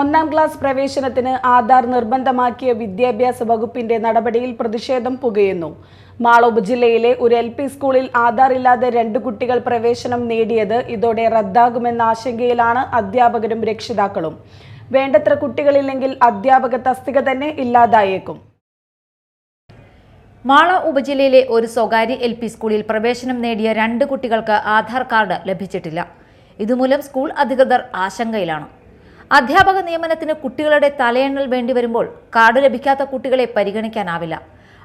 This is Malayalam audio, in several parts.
ഒന്നാം ക്ലാസ് പ്രവേശനത്തിന് ആധാർ നിർബന്ധമാക്കിയ വിദ്യാഭ്യാസ വകുപ്പിന്റെ നടപടിയിൽ പ്രതിഷേധം പുകയുന്നു. മാള ഉപജില്ലയിലെ ഒരു എൽ പി സ്കൂളിൽ ആധാർ ഇല്ലാതെ രണ്ട് കുട്ടികൾ പ്രവേശനം നേടിയത് ഇതോടെ റദ്ദാകുമെന്ന ആശങ്കയിലാണ് അധ്യാപകരും രക്ഷിതാക്കളും. വേണ്ടത്ര കുട്ടികളില്ലെങ്കിൽ അധ്യാപക തസ്തിക തന്നെ ഇല്ലാതായേക്കും. മാള ഉപജില്ലയിലെ ഒരു സ്വകാര്യ എൽ പി സ്കൂളിൽ പ്രവേശനം നേടിയ രണ്ട് കുട്ടികൾക്ക് ആധാർ കാർഡ് ലഭിച്ചിട്ടില്ല. ഇതുമൂലം സ്കൂൾ അധികൃതർ ആശങ്കയിലാണ്. അധ്യാപക നിയമനത്തിന് കുട്ടികളുടെ തലയെണ്ണൽ വേണ്ടിവരുമ്പോൾ കാർഡ് ലഭിക്കാത്ത കുട്ടികളെ പരിഗണിക്കാനാവില്ല.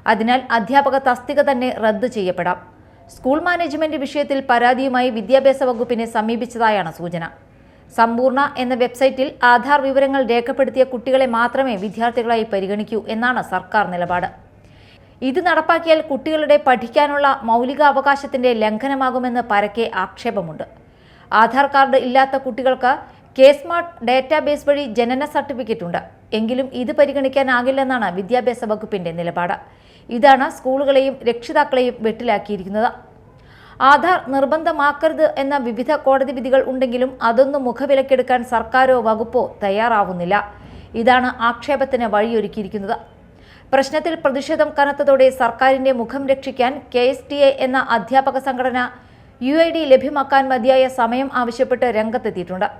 അതിനാൽ അധ്യാപക തസ്തിക തന്നെ റദ്ദു ചെയ്യപ്പെടാം. സ്കൂൾ മാനേജ്മെന്റ് വിഷയത്തിൽ പരാതിയുമായി വിദ്യാഭ്യാസ വകുപ്പിനെ സമീപിച്ചതായാണ് സൂചന. സമ്പൂർണ എന്ന വെബ്സൈറ്റിൽ ആധാർ വിവരങ്ങൾ രേഖപ്പെടുത്തിയ കുട്ടികളെ മാത്രമേ വിദ്യാർത്ഥികളായി പരിഗണിക്കൂ എന്നാണ് സർക്കാർ നിലപാട്. ഇത് നടപ്പാക്കിയാൽ കുട്ടികളുടെ പഠിക്കാനുള്ള മൗലിക അവകാശത്തിന്റെ ലംഘനമാകുമെന്ന് പരക്കെ ആക്ഷേപമുണ്ട്. ആധാർ കാർഡ് ഇല്ലാത്ത കുട്ടികൾക്ക് കെ സ്മാർട്ട് ഡാറ്റാബേസ് വഴി ജനന സർട്ടിഫിക്കറ്റ് ഉണ്ട് എങ്കിലും ഇത് പരിഗണിക്കാനാകില്ലെന്നാണ് വിദ്യാഭ്യാസ വകുപ്പിന്റെ നിലപാട്. ഇതാണ് സ്കൂളുകളെയും രക്ഷിതാക്കളെയും വെട്ടിലാക്കിയിരിക്കുന്നത്. ആധാർ നിർബന്ധമാക്കരുത് എന്ന വിവിധ കോടതി വിധികൾ ഉണ്ടെങ്കിലും അതൊന്നും മുഖവിലക്കെടുക്കാൻ സർക്കാരോ വകുപ്പോ തയ്യാറാവുന്നില്ല. ഇതാണ് ആക്ഷേപത്തിന് വഴിയൊരുക്കിയിരിക്കുന്നത്. പ്രശ്നത്തിൽ പ്രതിഷേധം കനത്തതോടെ സർക്കാരിന്റെ മുഖം രക്ഷിക്കാൻ കെ എന്ന അധ്യാപക സംഘടന യു ലഭ്യമാക്കാൻ മതിയായ സമയം ആവശ്യപ്പെട്ട് രംഗത്തെത്തിയിട്ടുണ്ട്.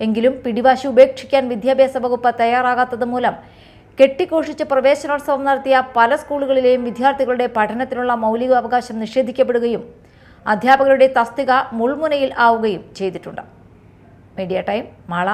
എങ്കിലും പിടിവാശി ഉപേക്ഷിക്കാൻ വിദ്യാഭ്യാസ വകുപ്പ് തയ്യാറാകാത്തത് മൂലം കെട്ടിഘോഷിച്ച് പ്രവേശനോത്സവം നടത്തിയ പല സ്കൂളുകളിലെയും വിദ്യാർത്ഥികളുടെ പഠനത്തിനുള്ള മൗലികാവകാശം നിഷേധിക്കപ്പെടുകയും അധ്യാപകരുടെ തസ്തിക മുൾമുനയിൽ ആവുകയും ചെയ്തിട്ടുണ്ട്. Media time Mala.